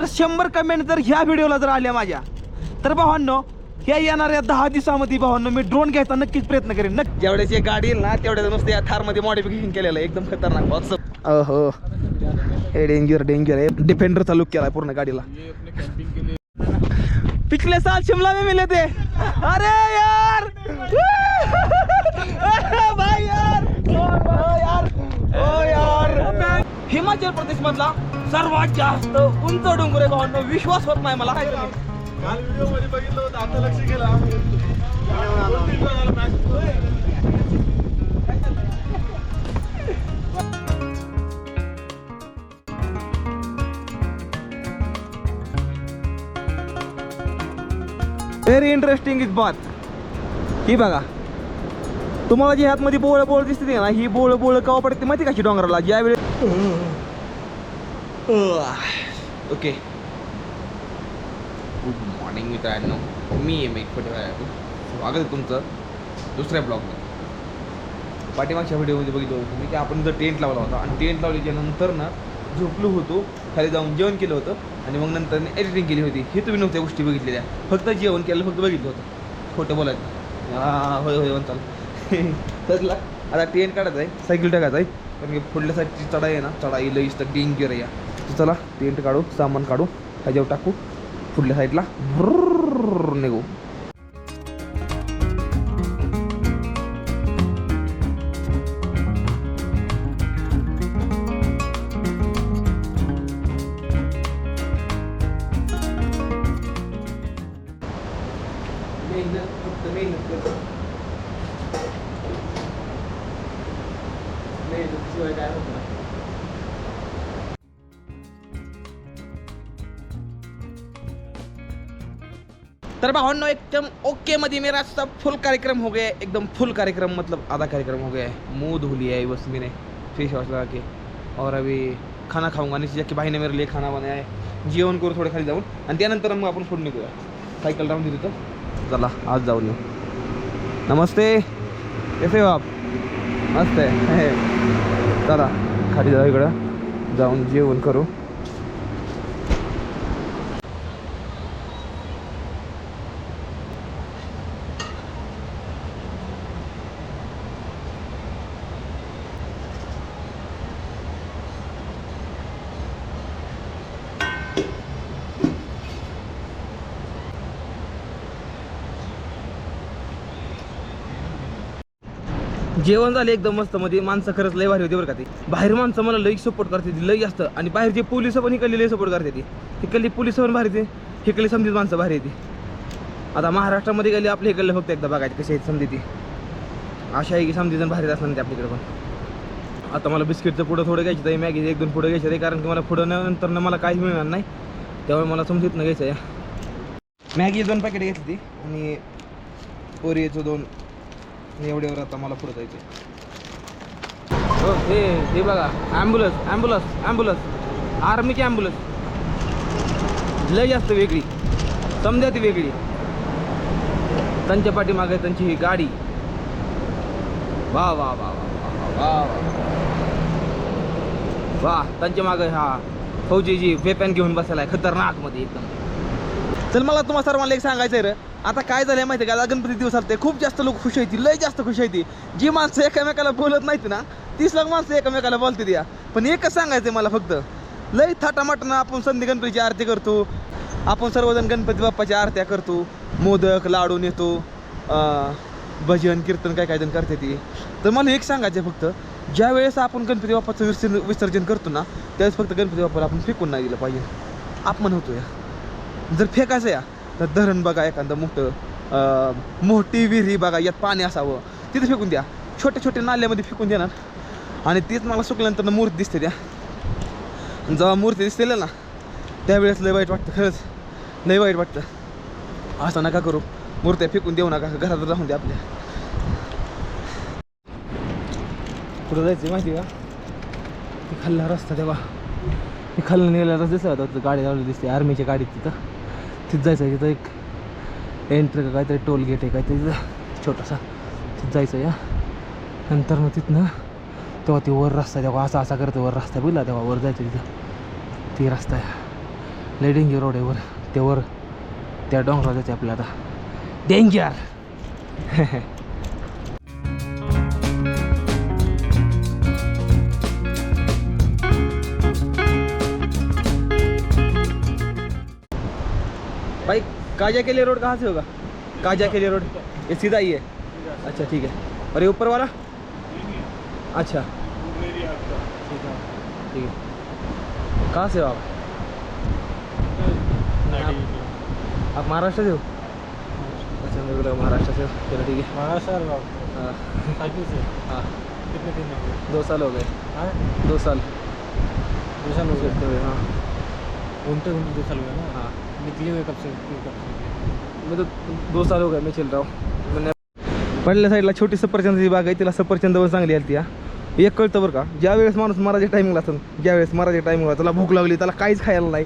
जर शंभर कमेंट जर ह्या व्हिडिओला जर आल्या माझ्या तर भावांनो ह्या येणाऱ्या दहा दिवसामध्ये भावांनो मी ड्रोन घ्यायचा नक्कीच प्रयत्न करेन. नक्की. ज्यावेळेस एक गाडी येईल ना तेवढ्याच नुसतं या थारमध्ये मॉडिफिकेशन केलेलं आहे. एकदम खतरनाक व्हॉट्सअप हो हे डेंजर डेंजर आहे. डिफेंडरचा लुक केला पूर्ण गाडीला. पिछले साल शिमला में मिले थे. अरे यार! भाई यार! ओ यार! ओ यार! हिमाचल प्रदेश मधला सर्वात जास्त उंच डोंगर आहे भावांनो विश्वास होत नाही मला. काल व्हिडिओमध्ये बघितलं होतं आता लक्ष केलं. व्हेरी इंटरेस्टिंग इज बात ही बघा. तुम्हाला जी हातमध्ये बोळ बोळ दिसते ना ही बोळ बोळ कवा पडते माहिती कशी डोंगराला? ज्यावेळी ओके गुड मॉर्निंग मित्रांनो. मी एम एक फटेवार स्वागत आहे तुमचं दुसऱ्या ब्लॉगमध्ये पाठीमागच्या व्हिडिओमध्ये बघितलं होतं तुम्ही की आपण जर टेंट लावला होता आणि टेंट लावल्याच्या नंतर ना झोपलो होतो खाली जाऊन जेवण केलं होतं आणि मग नंतर एडिटिंग केली होती. हे तुम्ही नव्हत्या गोष्टी बघितलेल्या. फक्त जेवण केलं फक्त बघितलं होतं. खोटं बोलायचं. हां होय होय चालू तसला आता टेंट काढायचं आहे. सायकल टाकायचं आहे. कारण की पुढल्या साईडची चढाई आहे ना चढाई लईच तर डेंजर आहे या. तर चला टेंट काढू सामान काढू ह्याच्यावर टाकू पुढल्या साईडला निघू. तर भावांनो एकदम ओके मध्ये मेरा सब फुल कार्यक्रम हो गया. एकदम फुल कार्यक्रम मतलब आधा कार्यक्रम हो गया. है मुंह धो लिया है बस मैंने. फेस वॉश लगा के. और अभी खाना खाऊंगा. नीचे जाके भाई ने मेरे लिए खाना बनाया है. जेवण करू थोडे खाली जाऊन आणि त्यानंतर मग आपण पुढे निघूया सायकल राहून दिली तर चला आज जाऊन येऊ नमस्ते. कसे हो आप? मस्त आहे चला खाली जाऊ इकडं. जाऊन जेवण करू. जेवण झालं एकदम मस्त मध्ये माणसं खरंच लय भारी होती बरं का ती. बाहेर माणसं मला लई सपोर्ट करते ती लई असतं आणि बाहेरचे पोलीस पण इकडली लई सपोर्ट करते ती. तिकडली पोलीस पण भारी ती. इकडली समजीत माणसं भारी येते आता महाराष्ट्रामध्ये गेली आपल्या इकडलं फक्त एकदा बघायची कशी आहेत समजी ती. अशा आहे की समजी जण भारीच असणार ते आपल्याकडे पण. आता मला बिस्किटचं पुढं थोडं घ्यायचं आहे मॅगी एक दोन पुढं घ्यायचं आहे कारण की मला पुढं नंतर मला काहीच मिळणार नाही. त्यामुळे मला समजत न घ्यायचं आहे. मॅगी दोन पॅकेट घेतली ती आणि ओरिओचं दोन एवढ्यावर आता मला पुढं जायचं हो हे हे बघा ॲम्ब्युलन्स ॲम्ब्युलन्स ॲम्ब्युलन्स आर्मीची ॲम्ब्युलन्स लय जास्त वेगळी. समजा ती वेगळी. त्यांच्या पाठीमागे त्यांची ही गाडी. वा वा वा वा वा वा वा त्यांच्या मागे हा फौजी जी वेपॅन घेऊन बसायला आहे खतरनाकमध्ये एकदम. तर मला तुम्हाला सर्वांना एक सांगायचं आहे रे. आता काय झालंय माहिती आहे का? आता गणपती दिवस ते खूप जास्त लोक खुश होती लय जास्त खुश होती जी माणसं एकमेकाला बोलत नाहीत ना तीस लाख माणसं एकमेकाला बोलते द्या पण एकच सांगायचं मला फक्त. लय थाटामाटानं आपण संधी गणपतीची आरती करतो. आपण सर्वजण गणपती बाप्पाच्या आरत्या करतो. मोदक लाडू नेतो भजन कीर्तन काय काय जण करते ती. तर मला एक सांगायचं आहे फक्त. ज्या वेळेस आपण गणपती बाप्पाचं विसर्जन विसर्जन करतो ना त्यावेळेस फक्त गणपती बाप्पाला आपण फेकून नाही दिलं पाहिजे. आपण होतो या. जर फेकायचं या तर धरण बघा एखादं मोठं मोठी विहिरी बघा यात पाणी असावं. तिथं फेकून द्या. छोट्या छोट्या नाल्यामध्ये फेकून देणार. आणि तीच मला सुकल्यानंतर मूर्ती दिसते त्या. जेव्हा मूर्ती दिसते ना त्यावेळेस लय वाईट वाटतं खरंच. लय वाईट वाटतं. असं नका करू. मूर्त्या फेकून देऊ नका. घरात राहून द्या आपल्या. कुठं जायचं माहिती का? ते खाल्ला रस्ता तेव्हा. खाल्ला खाल्लं निघाला रस्ता दिसला होता. गाडी लावली दिसते. आर्मीच्या गाडीत तिथं. तिथं जायचं आहे तिथं एक एंट्री का काहीतरी टोल गेट आहे काहीतरी तिथं छोटासा. तिथं जायचं या नंतर मग तिथनं तेव्हा ती वर रस्ता तेव्हा असा असा करतो वर रस्ता बोलला तेव्हा वर जायचं तिथं. ती रस्ता आहे. लेडिंगी रोड आहे वर. ते वर त्या डोंगरावर जायचं आपल्याला. आता डेंजर काजा के लिए रोड कहाँ से होगा? काजा के लिए रोड। ये सीधा ही है? अच्छा ठीक है। और ये ऊपर वाला? अच्छा। ठीक है कहाँ से हो आप? आप महाराष्ट्र से हो? अच्छा मेरे को लगा महाराष्ट्र से हो। चलो ठीक है। महाराष्ट्र हाँ से? हाँ। कितने दिन हो गए? दो साल हो गए। हाँ? दो साल। दो साल हो गए? हाँ घूमते घूमते दो साल हो गए ना? हाँ। निकले हुए कब से? कब से? मैं तो दो साल हो गए मैं चल रहा हूँ। मैंने पहिल्या साईडला छोटी सफरचंदाची बाग आहे तिला सफरचंद चांगली आली ती हा? एक कळतं बरं का ज्या वेळेस माणूस मारायच्या टायमिंगला असेल ज्यावेळेस मारायच्या टायमिंगला त्याला भूक लागली त्याला काहीच खायला नाही.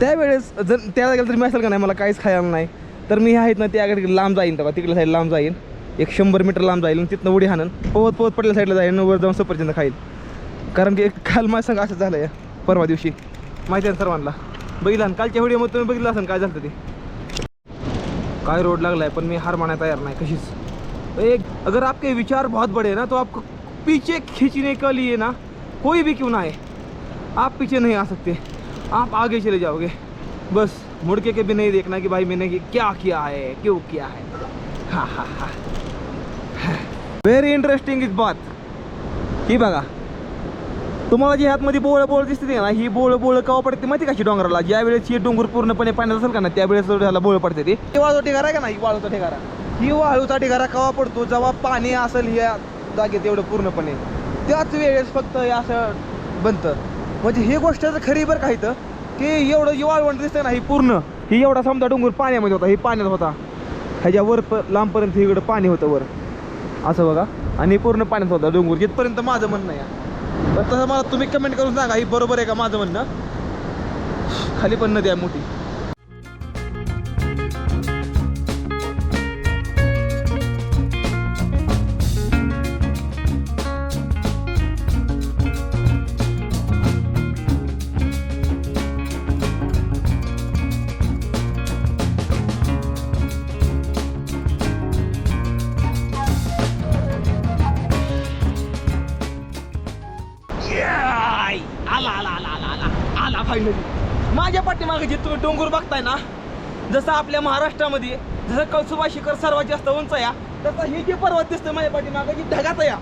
त्यावेळेस जर त्याला गेलं तरी मी असेल का नाही मला काहीच खायला नाही. तर मी आहेत ना त्याकडे लांब जाईन तेव्हा तिकडल्या साईड लांब जाईन. एक शंभर मीटर लांब जाईल आणि तिथनं उडी हाणन पोहत पोहत पडल्या साईडला जाईन वर जाऊन सफरचंद खाईल कारण की काल माझ्या संग असं झालं या परवा दिवशी. माहिती आहे ना सर्वांना? बघितला ना कालच्या व्हिडिओमध्ये तुम्ही बघितलं असेल काय झालं ते. काय रोड लागला आहे पण मी हार मानाय तयार नाही कशीच. एक अगर आपके विचार बहुत बड़े ना तो आपको पीछे खींचने के लिए ना कोई भी क्यों ना आए। आप पीछे नहीं आ सकते। आप आगे चले जाओगे। बस मुड़ के भी नहीं देखना कि भाई मैंने क्या किया है क्यों किया है। हा हा हा। व्हेरी इंटरेस्टिंग इज बात ही बघा? तुम्हाला जी हातमध्ये बोळ बोळ दिसते ना ही बोळ बोळ कवा पडते माहिती कशी डोंगराला? ज्या वेळेस ही डोंगर पूर्णपणे पाण्यात असेल का ना त्यावेळेस ह्याला बोळ पडते ती. वाळूचा ढिगारा आहे का नाही? वाळूचा ठिकाणा ही वाळूचा ठिकाणा कवा पडतो? जेव्हा पाणी असेल या जागेत एवढं पूर्णपणे त्याच वेळेस फक्त हे असं बनतं. म्हणजे ही गोष्ट खरी बरं का इथं की एवढं ही वाळवंट दिसतं ना ही पूर्ण ही एवढा समजा डोंगर पाण्यामध्ये होता हे पाण्यात होता. ह्याच्या वर प लांबपर्यंत इकडं पाणी होतं वर. असं बघा. आणि पूर्ण पाण्यात होता डोंगर. जिथपर्यंत माझं म्हणणं आहे. पण तसं मला तुम्ही कमेंट करून सांगा ही बरोबर आहे का माझं म्हणणं? खाली पण नदी आहे मोठी. फायनली माझ्या पाठीमागे जे तुम्ही डोंगर बघताय ना जसं आपल्या महाराष्ट्रामध्ये जसं कळसुबा शिखर सर्वात जास्त उंच या तसं हे जे पर्वत दिसतं माझ्या पाठीमागे जी ढगात या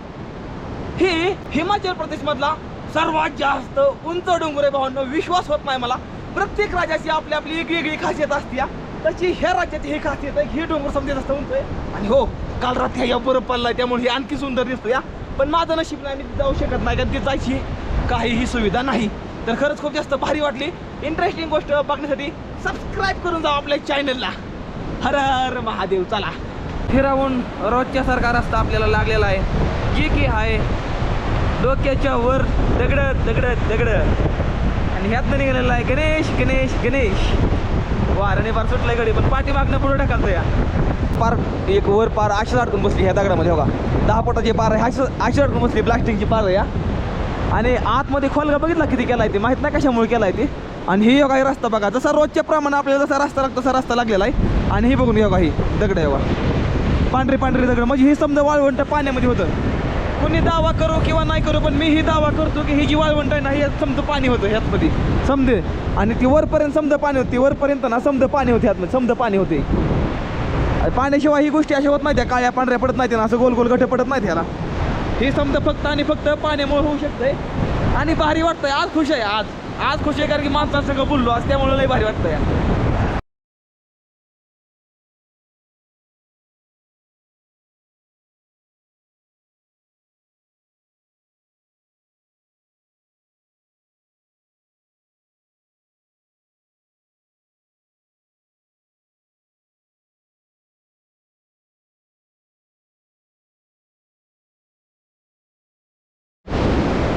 हे हिमाचल प्रदेशमधला सर्वात जास्त उंच डोंगर आहे भावांनो. विश्वास होत नाही मला. प्रत्येक राज्याची आपली आपली वेगवेगळी खासियत असते या. तशी ह्या राज्याची ही खासियत आहे हे डोंगर समजा जास्त उंच आहे. आणि हो काल रात्री या बरं पडला त्यामुळे हे आणखी सुंदर दिसतं या पण माझं नशीब नाही मी जाऊ शकत नाही कारण ती जायची काहीही सुविधा नाही. तर खरंच खूप जास्त भारी वाटली. इंटरेस्टिंग गोष्ट बघण्यासाठी सबस्क्राईब करून जाऊ आपल्या चॅनलला हर हर महादेव चला. फिरावून रोजच्या सारखा रस्ता आपल्याला लागलेला आहे. जे की आहे डोक्याच्या वर दगड दगड दगड. आणि ह्यातनं निघालेला आहे गणेश गणेश गणेश. वाराने पार सुटलाय गडी पण पाठीमागनं पुढे टाकायचं या. पार एक वर पार आशा अडकून बसली ह्या दगडामध्ये हो का? दहा पोटाची पार आहे. आशा आशा अडकून बसली प्लास्टिकची पार आहे या. आणि आतमध्ये खोलगा बघितला किती आहे ते? माहीत नाही कशामुळे केला आहे ते. आणि ही योगा रस्ता बघा. जसा रोजच्या प्रमाणे आपल्याला जसा रस्ता लागतो तसा रस्ता लागलेला आहे. आणि ही बघून योगा ही दगड आहे पांढरी पांढरी दगड. म्हणजे ही समजा वाळवंट पाण्यामध्ये होतं. कोणी दावा करू किंवा नाही करू पण मी ही दावा करतो की ही जी वाळवंट आहे ना हे समजा पाणी होतं ह्यातमध्ये. समजे? आणि ती वरपर्यंत समजा पाणी होती. वरपर्यंत ना समजा पाणी होते ह्यातमध्ये समजा पाणी होते. आणि पाण्याशिवाय ही गोष्टी अशा होत नाही त्या काळ्या पांढऱ्या पडत नाही ना असं गोल गोल गठ पडत नाही त्याला हे समजा फक्त आणि फक्त पाण्यामुळे होऊ शकतंय. आणि भारी वाटतंय. आज खुश आहे. आज आज खुश आहे कारण की माणसांसंग बोललो आज त्यामुळे लई भारी वाटतंय.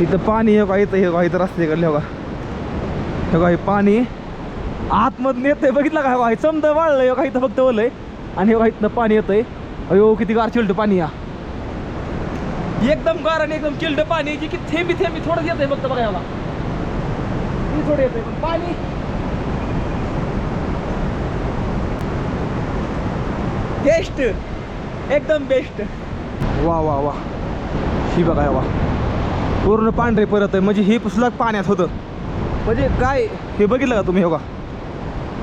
इथं पाणी हे का इथं हे का इथं रस्त्याकडलं कडले का हे का हे पाणी आतमधून येतंय. बघितलं का? हे चमद वाळलं हे का इथं फक्त आहे आणि हे का इथनं पाणी येतंय. अयो किती गार चिलटं पाणी या. एकदम गार आणि एकदम चिलटं पाणी जे की थेंबी थेंबी थोडंच येतंय फक्त बघा याला. थोडं येतंय पण पाणी. बेस्ट एकदम बेस्ट वा वा वा. ही बघा वा पूर्ण पांढरे परत आहे. म्हणजे हे पुसलक पाण्यात होतं. म्हणजे काय? हे बघितलं का तुम्ही हो का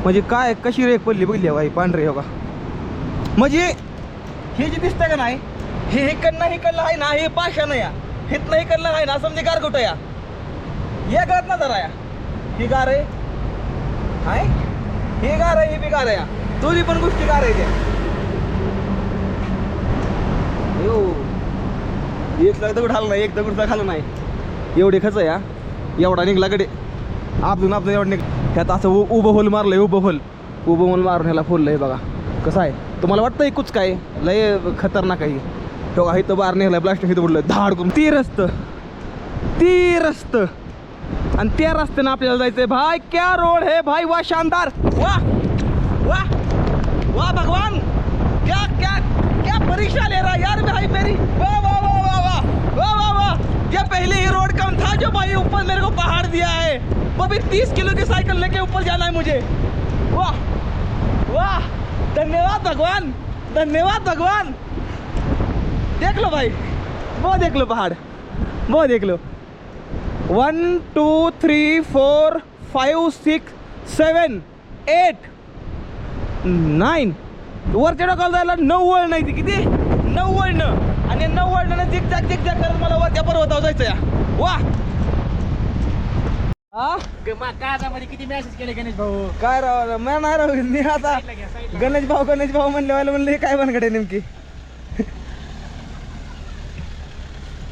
म्हणजे काय कशी रेख पडली बघितली ही पांढरे हो का म्हणजे हे जे दिसतंय का नाही हे इकडनं इकडलं आहे ना हे पाषाण या. हितनं इकडलं आहे ना असं म्हणजे गारगोट या. या गळत ना जरा या. ही गार आहे. हाय? हे गार आहे हे बी गार आहे दोन्ही पण गोष्टी गार आहे त्या यो. एक दगड खाल्ला नाही एक दगड सुद्धा नाही. एवढे खच या एवढा निघला कडे आपलं आपलं एवढं निघ ह्यात असं उ- उभं होल मारलंय उभं होल. उभं होल मारून ह्याला फोडलंय बघा. कसं आहे? तुम्हाला वाटतंय कुच काय लय खतरनाक आहे हे. बघा इथं बार नेहला प्लास्टिक इथं उडलं धाड करून. ती रस्त. ती रस्त. आणि त्या रस्त्यानं आपल्याला जायचंय. भाई क्या रोड हे? भाई वा शानदार. वा वा वा भगवान. क्या क्या क्या परीक्षा ले रहा यार भाई मेरी. वा वाह वाह वाह वाह वाह वाह क्या पहले ही रोड कम था जो भाई ऊपर मेरे को पहाड़ दिया है। वो भी तीस किलो की साइकिल लेके ऊपर जाना है मुझे। वाह वाह धन्यवाद भगवान धन्यवाद भगवान। देख लो भाई वो देख लो पहाड़ वो देख low. One two three four five six seven eight nine वरच्या डोकाला जायला नऊ वळ नाही ती किती? नऊ वळणं. आणि नऊ वळणं जिक जॅक जिक जॅक करत मला जायचं या. वा. हा? किती मेसेज केले गणेश भाऊ? काय राव मी नाही राहू मी आता गणेश भाऊ गणेश भाऊ म्हणले वाला म्हणलं काय बनकडे नेमकी?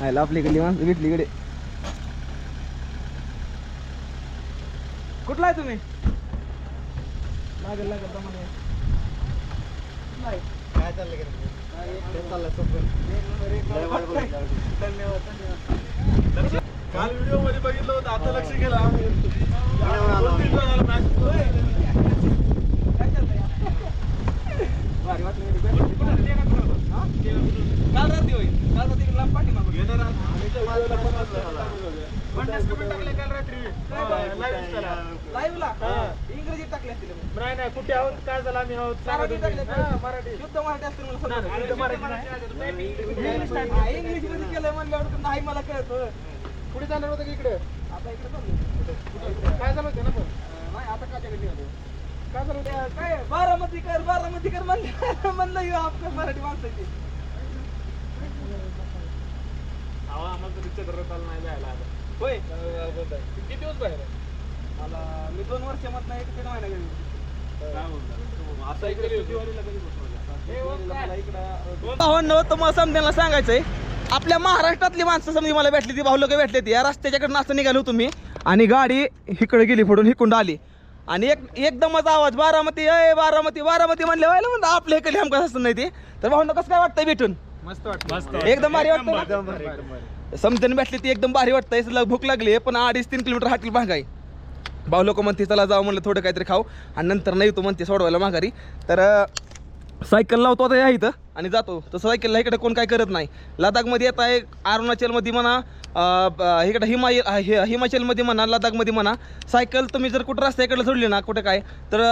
आयला आपली इकडली माणसं भेटली इकडे कुठला आहे तुम्ही? काय चाललं धन्यवाद धन्यवाद. काल व्हिडिओमध्ये बघितलं होतं आता लक्ष केला काल रात्री होईल काल रात्री. लांब पाठी मागून येणार. लाईव्ह लाईव्ह ला नाही नाही कुठे आहोत? काय झालं? आम्ही आहोत मराठी. मराठी. शुद्ध. हा, इंग्लिशमध्ये केलंय म्हणल्यावर नाही मला कळत. कुठे जाणार होतं की इकडे? आता इकडे. काय झालं होतं ना पण? नाही आता काच्याकडे आलो. काय झालं होतं? काय? बारामती कर बारामती कर म्हणलं. म्हणलं येऊ आपल्या मराठी माणसाची आम्हाला नाही जायला आता. होय? किती दिवस बाहेर? मला मी दोन वर्ष मत नाही तिकडे महिना गेलो भावांनो तुम्हाला समजायला सांगायचंय आपल्या महाराष्ट्रातली माणसं समजी मला भेटली ती भाऊ लोक भेटले ती या रस्त्याच्याकडे असं निघालो तुम्ही आणि गाडी इकडे गेली फोडून हिकुंड आली. आणि एक एकदमच आवाज बारामती अय बारामती बारामती म्हणले व्हायला म्हणलं आपल्या इकडे हमकाच असं नाही ते. तर भाऊंना कसं काय वाटतंय भेटून? मस्त वाटतं एकदम भारी वाटतं. समजून भेटली ती एकदम भारी वाटतंय भूक लागली पण अडीच तीन किलोमीटर हातील मागाई भाऊ लोक म्हणते चला जाऊ म्हणलं थोडं काहीतरी खाऊ. आणि नंतर नाही तू म्हणते सोडवायला माघारी. तर सायकल लावतो आता या इथं आणि जातो. तसं सायकलला इकडे कोण काय करत नाही. लडाखमध्ये येत आहे अरुणाचलमध्ये म्हणा ब- इकडे हिमाय हिमाचलमध्ये म्हणा लडाखमध्ये म्हणा. सायकल तुम्ही जर कुठं रस्त्याकडे सोडली ना कुठं काय तर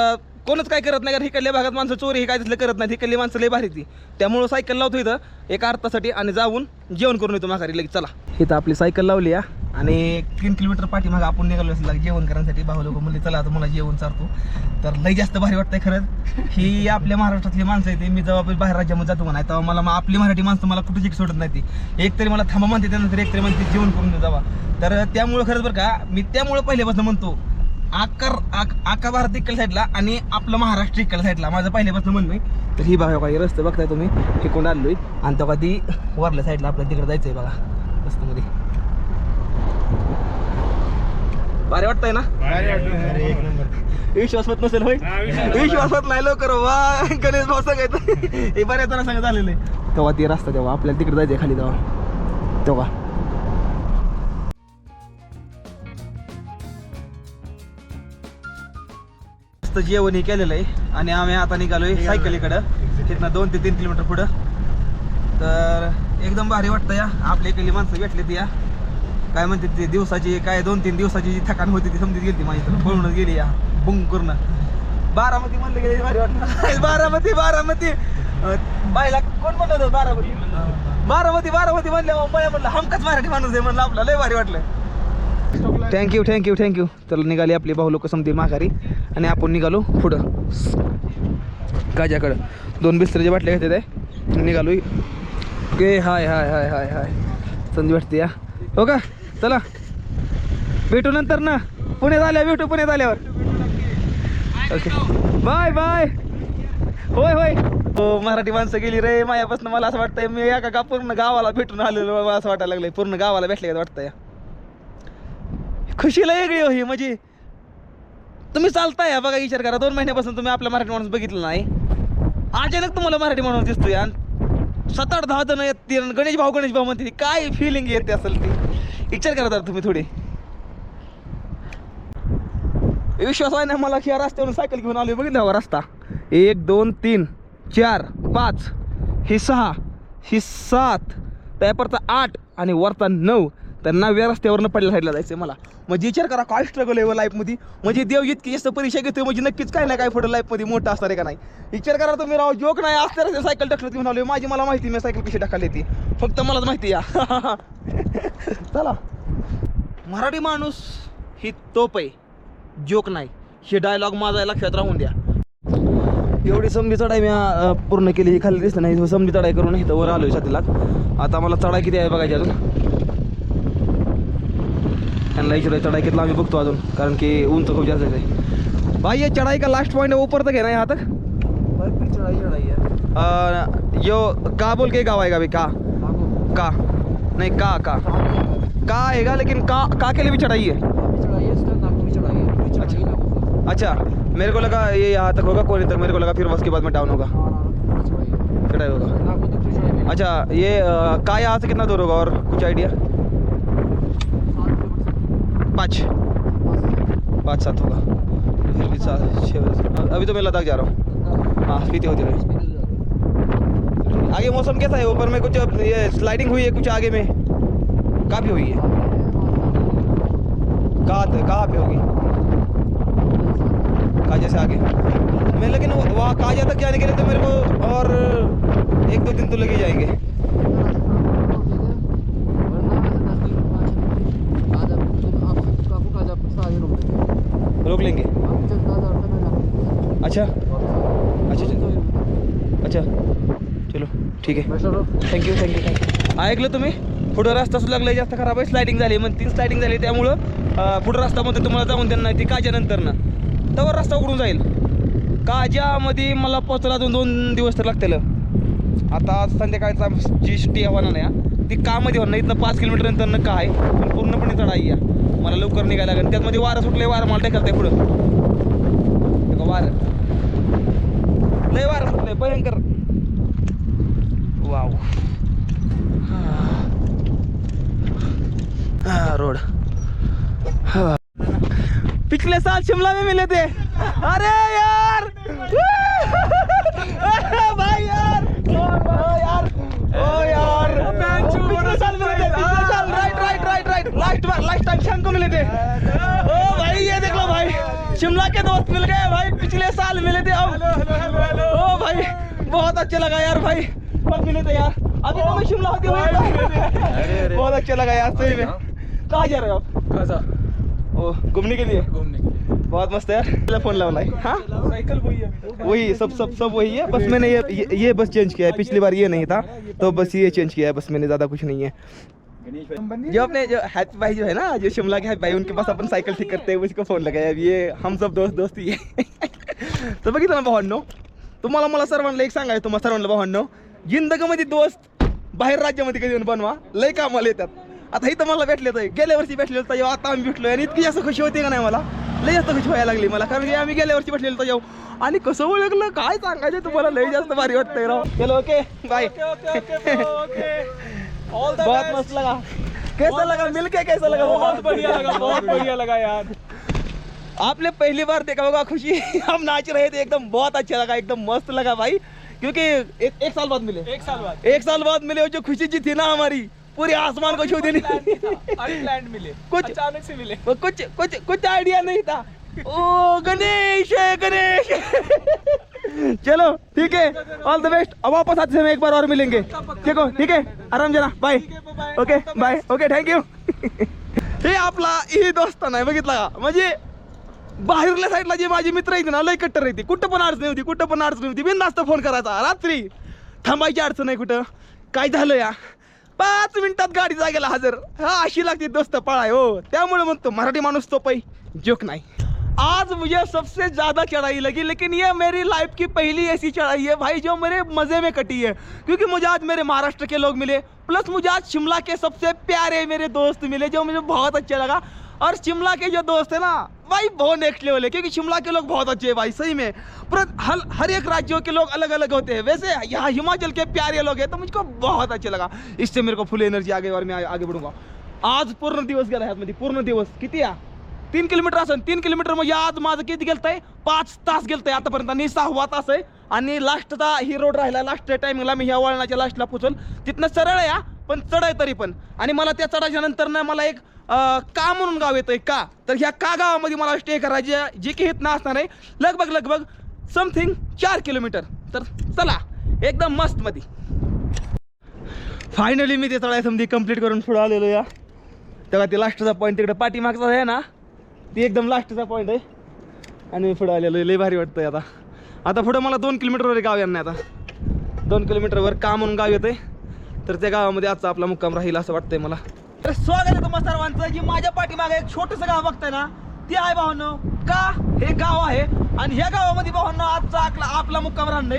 कोणच काय करत नाही कारण हिकडल्या भागात माणसं चोरी हे काय तिथलं करत नाही हिकडली माणसं लय भारी ती. त्यामुळं सायकल लावतो इथं एका अर्थासाठी आणि जाऊन जेवण करून येतो माघारी लगेच. चला. इथं आपली सायकल लावली या आणि तीन किलोमीटर पाठीमागं आपण निघालो असेल जेवण करण्यासाठी भाऊ लोक म्हणले चला आता मला जेवण चारतो. तर लई जास्त भारी वाटतंय खरंच. ही आपल्या महाराष्ट्रातली माणसं आहे ती मी जेव्हा बाहेर राज्यामध्ये जातो म्हणा तेव्हा मला आपली मराठी माणसं मला कुठे सोडत नाही ती. एक तरी मला थांबा म्हणते त्यानंतर एक तरी म्हणते जेवण करून जावा. तर त्यामुळं खरंच बरं का मी त्यामुळं पहिल्यापासून म्हणतो आकार आक- भारत इकडल्या साईडला आणि आपलं महाराष्ट्र इकडल्या साईडला माझं पहिल्यापासून म्हणणं आहे तर ही बघा बघा हे रस्ते बघताय तुम्ही. हे कोण आलोय. आणि तेव्हा ती वरल्या साईडला आपल्याला तिकडे जायचंय बघा रस्त्यामध्ये. भारी वाटतंय ना? भारी वाटलं. अरे एक नंबर. विश्वास होत नसेल होय? हा, विश्वास विश्वास होत नाही लवकर वा गणेश भाऊ सांगायचं हे बऱ्याच जण सांगत आलेलं आहे तेव्हा ती रस्ता तेव्हा आपल्याला तिकडे जायचंय खाली तेव्हा तेव्हा. मस्त जेवण हे केलेलं आहे. आणि आम्ही आता निघालोय सायकलीकडं तिथनं दोन ते तीन किलोमीटर पुढं. तर एकदम भारी वाटतं या. आपल्या इकडली माणसं भेटली ती या. काय म्हणते ती दिवसाची काय दोन तीन दिवसाची जी थकान होती ती समजत गेली माझी. तर पळूनच गेली या. बुंग करून. बारामती म्हणलं गेले भारी वाटलं. बारामती बारामती. अं, बाईला कोण म्हणलं होतं बारामती? बारामती. बारामती म्हणले मला म्हणलं हमकाच मराठी माणूस आहे म्हणलं आपला. लय भारी वाटलं. थँक्यू थँक्यू थँक्यू तर निघाली आपली भाऊ लोक समधी माघारी आणि आपण निघालो पुढं. गाज्याकडं. दोन बिस्तरीच्या बाटल्या घेते ते निघालो के हाय हाय हाय हाय हाय. संधी भेटते या. हो का? चला. भेटू नंतर ना. पुण्यात आल्या भेटू पुण्यात आल्यावर. ओके. Bye bye. होय होय. हो मराठी माणसं गेली रे. मायापासून मला असं वाटतंय मी एका का पूर्ण गावाला भेटून आलेलो मला असं वाटायला लागलंय. पूर्ण गावाला भेटले का वाटतं या. खुशीला वेगळी हो ही म्हणजे तुम्ही चालताय बघा विचार करा. दोन महिन्यापासून तुम्ही आपला मराठी माणूस बघितला नाही. अचानक तुम्हाला मराठी माणूस दिसतोय आणि सात आठ दहा जण येते गणेश भाऊ गणेश भाऊ म्हणते काय फिलिंग येते असेल ती? विचार करा दादा तुम्ही थोडी. विश्वास आहे ना मला की या रस्त्यावरून सायकल घेऊन आलो बघितलं हवा हो रस्ता? एक दोन तीन चार पाच ही सहा ही सात त्यापरचा आठ आणि वरचा नऊ. तर नवव्या रस्त्यावरनं पडल्या साईडला जायचं मला. म्हणजे विचार करा काय स्ट्रगल आहे हो लाईफमध्ये म्हणजे देव इतकी जास्त परीक्षा घेतोय म्हणजे नक्कीच काय ना काय पुढे लाईफमध्ये मोठं असणार आहे का नाही? विचार करा तुम्ही राव जोक नाही असते रस्ते सायकल टाकलं घेऊन आलो माझी मला माहिती मी सायकल कशी टाकायला येते? फक्त मलाच माहिती या. चला. मराठी माणूस ही तोप आहे जोक नाही. हे डायलॉग माझा लक्षात राहून द्या. एवढी समजी चढाई मी पूर्ण केली ही खाली दिसत नाही समजी चढाई करून इथं वर आलोय साथीला आता मला चढाई किती आहे बघायची अजून? त्यांना विचाराय चढाई कितला आम्ही बघतो अजून कारण की उंच खूप जास्त आहे भाई ये चढ़ाई का लास्ट पॉइंट है ऊपर तक है ना यहाँ तक? चढाई चढाई यो का बोल के गाँव आएगा अभी का? का? नहीं का का। का आएगा लेकिन का का के लिए भी चढ़ाई है? चढाई चढाई चढाई नागपूर अच्छा मेरे को लगा ये यहाँ तक होगा कोने तक मेरे को लगा फिर उसके बाद में डाउन होगा। चढ़ाई होगा। नागपूर तक पूरी चढाई अच्छा ये का यहाँ से कितना दूर होगा और कुछ आइडिया पाँच। पाँच सात होगा। फिर भी सात छः बजे अभी तो मैं लद्दाख जा रहा हूँ। हाँ स्पीति होते हुए आगे मौसम कैसा है? ऊपर में कुछ ये स्लाइडिंग हुई है कुछ आगे में? पे हुई है? कहाँ कहाँ पे होगी? कहाँ जैसे आगे। मैं लेकिन वहाँ काजा तक जाने के लिए तो मेरे को और एक दो दिन तो लगे जाएँगे। अच्छा। अच्छा अच्छा। अच्छा। चलो ठीक आहे. थँक्यू थँक्यू थँक्यू ऐकलं तुम्ही? पुढं रस्ता सुद्धा लागला जास्त खराब आहे. स्लायडिंग झाली मग तीन स्लायडिंग झाली. त्यामुळं पुढं रस्त्यामध्ये तुम्हाला जाऊन देणार नाही. ती काच्यानंतर ना तवर रस्ता उघडून जाईल. काजामध्ये मला पोहोचायला अजून दोन दिवस तर लागतील. आता संध्याकाळचा जी स्टे होणार नाही ती कामध्ये होणार नाही. इथनं पाच किलोमीटर नंतर न का आहे पण पूर्णपणे चढाई या मला लवकर निघायला लागेल. त्यामध्ये वारं सुटले वारं मला टेकलतंय पुढं. भयंकर। वाव। हाँ रोड। हाँ। पिछले साल शिमला में मिले थे। अरे यार! भाई यार! ओ यार! ओ यार! पिछले साल मिले थे पिछले साल right right right right last बार लास्ट टाइम शाम को मिले थे। ओ भाई ये देख लो भाई। शिमला के दोस्त मिल गए भाई पिछले साल मिले थे अब ओ भाई बहुत अच्छा लगा यार भाई। कब मिले थे यार। अभी तो मैं शिमला होती हुई बहुत अच्छा लगा यार सही में। कहाँ जा रहे हो आप? ओ घूमने के लिए? घूमने के लिए। बहुत मस्त है यार। फ़ोन लाना है हाँ? साइकिल वही है वही सब सब सब वही है। बस मैंने ये ये, ये बस चेंज किया है। पिछली बार ये नहीं था तो बस ये चेंज किया है। बस मैंने ज़्यादा कुछ नहीं है। जो अपने जो हैप्पी भाई जो है ना जो शिमला के हैप्पी भाई उनके पास अपन साइकिल ठीक करते हैं उसको फ़ोन लगाया अब ये हम सब दोस्त दोस्ती आहे तो बघितलं ना भावांनो तुम्हाला मला सर्वांना एक सांगायचं तुम्हाला सर्वांना भावांनो. जिंदगीमध्ये दोस्त बाहेर राज्यामध्ये कधी येऊन बनवा लय कामाला येतात. आता इथं मला भेटले तर गेल्या वर्षी भेटले होतं जेव्हा आता आम्ही भेटलो आणि इतकी जास्त खुशी होती का नाही मला? लय जास्त खुशी व्हायला लागली मला. कारण की आम्ही गेल्या वर्षी भेटलेलो तर जेव्हा आणि कसं ओळखलं? काय सांगायचं तुम्हाला? लय जास्त भारी वाटतंय राव. चलो ओके बाय बहुत मस्त लगा. कैसा लगा? मिलके कैसा लगा? बहुत बढ़िया लगा बहुत बढ़िया लगा यार. आपने पहली बार देखा होगा खुशी। हम नाच रहे थे एकदम बहुत अच्छा लगा एकदम मस्त लगा भाई। क्योंकि एक, एक साल बाद मिले। एक साल बाद। एक साल बाद मिले जो खुशी जी थी ना हमारी पूरे आसमान को छू देनी मिले। कुछ- अचानक से मिले। कुछ कुछ कुछ आइडिया नहीं था। ओ गणेश गणेश। चलो ठीक है। ऑल द बेस्ट अब वापस आते समय एक बार और मिलेंगे। ठीक हो? ठीक है? आराम जना bye okay bye okay thank you हे आपला ही दोस्त नाही बघितला का? म्हणजे बाहेरल्या साईडला जे माझे मित्र आहेत ना लय कट्टर येते कुठं पण अडचण होती कुठं पण अडचण होती बिंदास्त फोन करायचा. रात्री थांबायची अडचण आहे कुठं. काय झालं या? पाच मिनिटात गाडी जागेला हजर. हा अशी लागते दोस्त पळाय हो. त्यामुळे म्हणतो मराठी माणूस तो पै जोक नाही. आज मुझे सबसे ज्यादा चढ़ाई लगी लेकिन ये मेरी लाइफ की पहली ऐसी चढ़ाई है। भाई जो मेरे मज़े में कटी है। क्योंकि मुझे आज मेरे महाराष्ट्र के लोग मिले प्लस मुझे आज शिमला के सबसे प्यारे मेरे दोस्त मिले जो मुझे बहुत अच्छा लगा। और शिमला के जो दोस्त है ना भाई बहुत नेक्स्ट लेवल है क्योंकि शिमला के लोग बहुत अच्छे हैं भाई सही में। पर हर हर एक राज्यों के लोग अलग अलग होते हैं। वैसे यहाँ हिमाचल के प्यारे लोग हैं तो मुझको बहुत अच्छा लगा। इससे मेरे को फुल एनर्जी आ गई और मैं आगे बढ़ूंगा। आज पूर्ण दिवस गेला ह्यामध्ये पूर्ण दिवस। किती या तीन किलोमीटर असेल तीन किलोमीटर मग आज माझं किती गेलतंय? पाच तास गेलतंय आतापर्यंत आणि सहावा तास आहे. आणि लास्टचा ही रोड राहिला लास्ट टायमिंगला मी ह्या वळणाच्या लास्टला पोचल. तिथनं सरळ आहे पण चढ आहे तरी पण. आणि मला त्या चढायच्या नंतर ना मला एक का म्हणून गाव येतंय? का? तर ह्या का गावामध्ये मला स्टे करायचे जे की हित असणार आहे लगभग लगभग समथिंग चार किलोमीटर तर चला एकदम मस्त मध्ये फायनली मी ते चढाई समधी कंप्लीट करून पुढे आलेलो या. तेव्हा ते लास्टचा पॉईंट तिकडे पाठीमागचा आहे ना? ती एकदम लास्टचा पॉईंट आहे. आणि मी पुढे आलेलो आहे. भारी वाटतंय आता. आता पुढं मला दोन किलोमीटरवर गाव येणार आता. दोन किलोमीटरवर का म्हणून गाव येतंय? तर त्या गावामध्ये आजचा आपला मुक्काम राहील असं वाटतंय मला. तर स्वागत आहे तुम्हा सर्वांचं. जी माझ्या पाठीमागे एक छोटंसं गाव बघताय ना ते आहे भावांनो का? हे गाव आहे. आणि ह्या गावामध्ये भावांना आजचा आपला आपला मुक्काम राहणार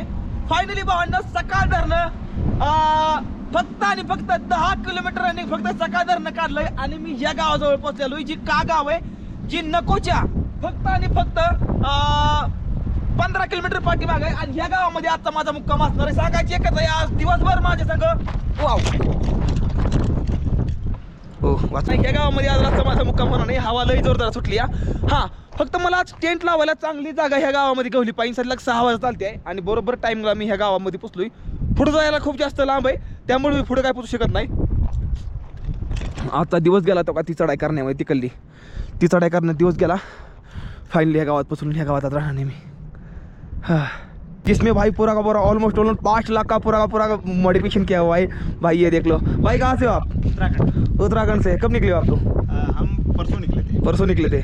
फायनली भावांना सकाळ धरणं फक्त आणि फक्त दहा किलोमीटर आणि फक्त सकाळ धरणं काढलंय. आणि मी ह्या गावाजवळ पोहोचलेलो जी का गाव आहे जी नकोच्या फक्त आणि फक्त पंधरा किलोमीटर पाठीमाग आहे. आणि ह्या गावामध्ये आजचा माझा मुक्काम असणार आहे. सांगायची एकच आहे आज दिवसभर माझ्या संघ वाव. हो गावामध्ये आज रातचा माझा मुक्काम होणार नाही. हवा लई जोरदार सुटली हा. हा फक्त मला आज टेंट लावायला चांगली जागा ह्या गावामध्ये गवली. पाहिजे सलग सहा वाजता चालते आहे. आणि बरोबर टाईमला मी ह्या गावामध्ये पोचलोय. पुढे जायला खूप जास्त लांब आहे. त्यामुळे मी पुढे काय पोचू शकत नाही. आता दिवस गेला तो का ती चढाई करण्यामध्ये तिकडली ती चढाई करण्यात दिवस गेला. फायनली ह्या गावात पोचून ह्या गावात राहणार नाही मी. हां. जिसमें भाई पूरा का पूरा ऑलमोस्ट ऑलमोस्ट पाँच लाख का पूरा का पूरा मॉडिफिकेशन किया हुआ है भाई ये देख लो। भाई कहाँ से हो आप? उत्तराखंड। उत्तराखंड से। कब निकले हो आप तो हम परसों निकले थे। परसों निकले थे।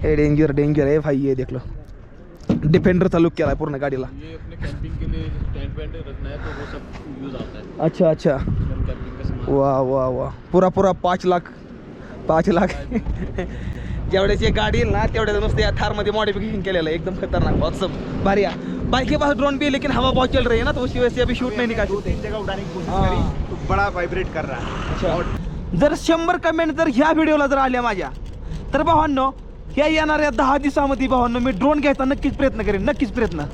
हे डेंजर डेंजर है भाई ये देख लो। डिफेंडरचा लुक केला आहे पूर्ण गाडीला ये अपने कैंपिंग के लिए टेंट रखना है तो वो सब यूज़ आता है। अच्छा अच्छा। वाह वाह सामान। वा वा वा पुरा पुरा पाच लाख। पाच लाख। जेवढ्याची एक गाडी येईल ना तेवढ्याचं नुसतं या थारमध्ये मॉडिफिकेशन केलेलं आहे. एकदम खतरनाक वॉट्सअप भारी आहे. बाइक के पास ड्रोन भी है लेकिन हवा बहुत चल रही है ना तो उसी वजह से अभी शूट नहीं निकाल तीन जगह उड़ाने की कोशिश करी तो बड़ा वाइब्रेट कर रहा है. अच्छा. जर शंभर कमेंट जर ह्या व्हिडिओला जर आल्या माझ्या तर भावांनो ह्या येणाऱ्या दहा दिवसामध्ये भावांनो मी ड्रोन घ्यायचा नक्कीच प्रयत्न करेन. नक्कीच प्रयत्न.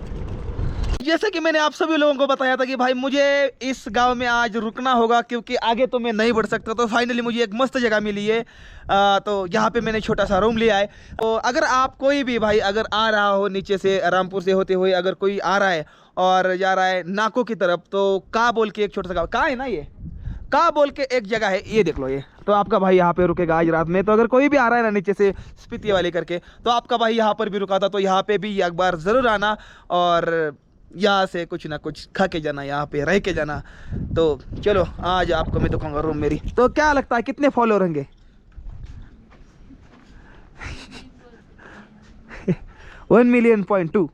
जैसे कि मैंने आप सभी लोगों को बताया था कि भाई मुझे इस गाँव में आज रुकना होगा क्योंकि आगे तो मैं नहीं बढ़ सकता तो फाइनली मुझे एक मस्त जगह मिली है। आ, तो यहाँ पे मैंने छोटा सा रूम लिया है। तो अगर आप कोई भी भाई अगर आ रहा हो नीचे से रामपुर से होते हुए अगर कोई आ रहा है और जा रहा है नाको की तरफ़ तो का बोल के एक छोटा सा गाँव का है ना ये? का बोल के एक जगह है ये देख लो ये। तो आपका भाई यहाँ पे रुकेगा आज रात में। तो अगर कोई भी आ रहा है ना नीचे से स्पीति वाले करके तो आपका भाई यहाँ पर भी रुका था तो यहाँ पे भी एक बार ज़रूर आना। और यहाँ से कुछ ना कुछ खा के जाना यहाँ पे रह के जाना। तो चलो आज आपको मैं दिखाऊंगा रूम मेरी। तो क्या लगता है कितने फॉलोअर होंगे? वन मिलियन पॉइंट टू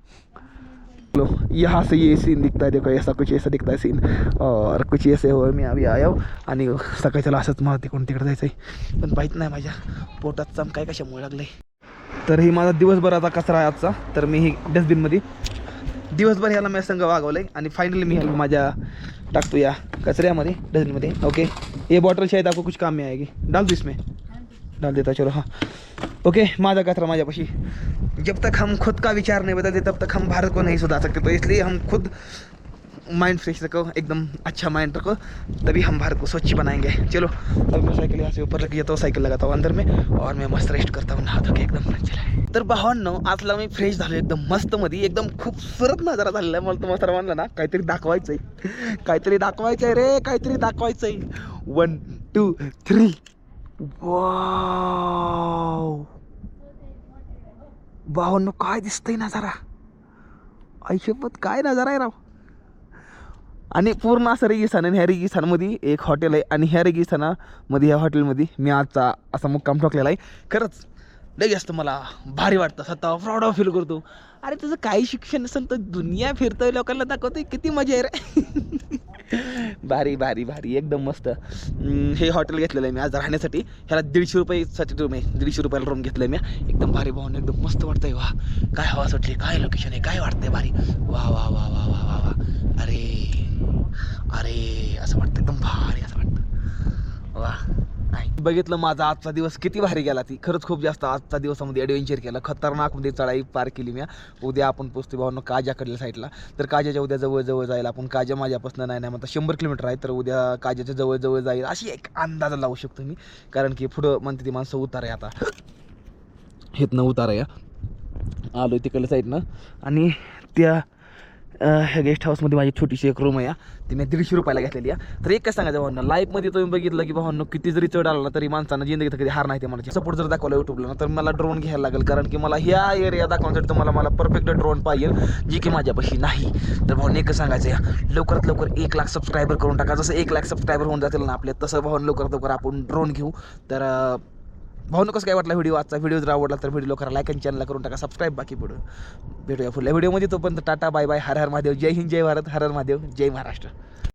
लो यहाँ से ये सीन दिखता है देखो ऐसा कुछ ऐसा दिखता है सीन और कुछ ऐसे हो मी आम्ही आयो आणि सकाळच्याला असंच मला तिकडून तिकडे जायचं आहे पण माहीत नाही माझ्या पोटात चमकाय कशामुळे लागले तर ही माझा दिवसभराचा कचरा आहे आजचा. तर मी ही डस्टबिनमध्ये दिवसभर ह्याला मी संघ वागवलं आहे आणि फायनली मी ह्याला माझ्या टाकतो या कचऱ्यामध्ये डस्टबिनमध्ये. ओके ये बॉटल शायद आपको कुछ काम में आएगी डाल दो इसमें. डाल देता चलो हाँ. ओके माझा कचरा माझ्यापाशी. जब तक हम खुद का विचार नहीं बदलते तब तक हम भारत को नहीं सुधार सकते. तो इसलिए हम खुद माइंड फ्रेश रखो एकदम अच्छा माइंड रखो तभी हम भारत को स्वच्छ बनाएंगे। चलो अब मैं साइकिल यहाँ से ऊपर रख जाता हूँ साइकिल लगाता हूँ अंदर में और मैं मस्त रेस्ट करता हूँ नहा के एकदम चला। तर भावांनो आजला मी फ्रेश झालो एकदम मस्त मध्ये एकदम खूपसूरत नजारा झालेला आहे मला तुम्हाला सर्वांना ना काहीतरी दाखवायचं आहे काहीतरी दाखवायचं आहे रे काहीतरी दाखवायचं आहे वन टू थ्री वाव भावांनो काय दिसतंय नजारा? आयुष्यपत काय नजारा आहे राव? आणि पूर्ण असं रेगिस्तान आणि ह्या रेगिस्तानमध्ये एक हॉटेल आहे. आणि ह्या रेगिस्तानामध्ये ह्या हॉटेलमध्ये मी आजचा असा मुक्काम ठोकलेला आहे. खरंच लई जास्त मला भारी वाटतं. स्वतः प्राऊड फील करतो. अरे तुझं काही शिक्षण नसेल तर दुनिया फिरतोय लोकांना दाखवतोय. किती मजा आहे रे. भारी भारी भारी. एकदम मस्त. हे हॉटेल घेतलेलं आहे मी आज राहण्यासाठी. ह्याला दीडशे रुपयेसाठी रूम आहे. दीडशे रुपयाला रूम घेतलं आहे मी. एकदम भारी भाऊन एकदम मस्त वाटतंय. वा काय हवा सुटली काय लोकेशन आहे काय वाटतंय भारी. वा वा वा वा वा वा वा अरे. अरे असं वाटतं एकदम भारी असं वाटतं. वा नाही. बघितलं माझा आजचा दिवस किती भारी गेला ती. खरंच खूप जास्त आजचा दिवसामध्ये ॲडव्हेंचर केलं. खतरनाकमध्ये म्हणजे चढाई पार केली मी उद्या आपण पोचतो भावनो काजाकडल्या साईडला तर काजाच्या उद्या जवळ जवळ जाईल आपण काजा माझ्यापासून नाही नाही म्हणता शंभर किलोमीटर आहे. तर उद्या काजाच्या जवळ जवळ जाईल अशी एक अंदाज लावू शकतो मी. कारण की पुढं म्हणते ती माणसं उतार आहे आता. हेतनं उतार आहे आलो तिकडल्या साईडनं आणि त्या ह्या गेस्ट हाऊसमध्ये माझी छोटीशी एक रूम आहे ती मी दीडशे रुपयाला घेतलेली आहे तर एक काय सांगायचं भावना लाईफमध्ये तुम्ही बघितलं की भावना किती जरी चढ आला ना तरी माणसानं जिंदगीत कधी हार नाही ते मला सपोर्ट जर दाखवला युट्यूबला ना तर मला ड्रोन घ्यायला लागेल कारण की मला ह्या एरिया दाखवण्यासाठी तुम्हाला मला परफेक्ट ड्रोन पाहिजे जी की माझ्यापाशी नाही. तर भाऊन एकच सांगायचं आहे लवकरात लवकर एक लाख सबस्क्रायबर करून टाका. जसं एक लाख सबस्क्रायबर होऊन जातील ना आपले तसं भाऊन लवकरात लवकर आपण ड्रोन घेऊ. तर भाऊ कसं काय वाटला व्हिडिओ आजचा? व्हिडिओ जर आवडला तर व्हिडिओ करा लाईक आणि चॅनलला करून टाका. सबस्क्राईब बाकी पुढं. भेटूया पुढल्या व्हिडिओमध्ये तोपर्यंत टाटा बाय बाय हर हर महादेव. जय हिंद जय भारत हर हर महादेव जय महाराष्ट्र.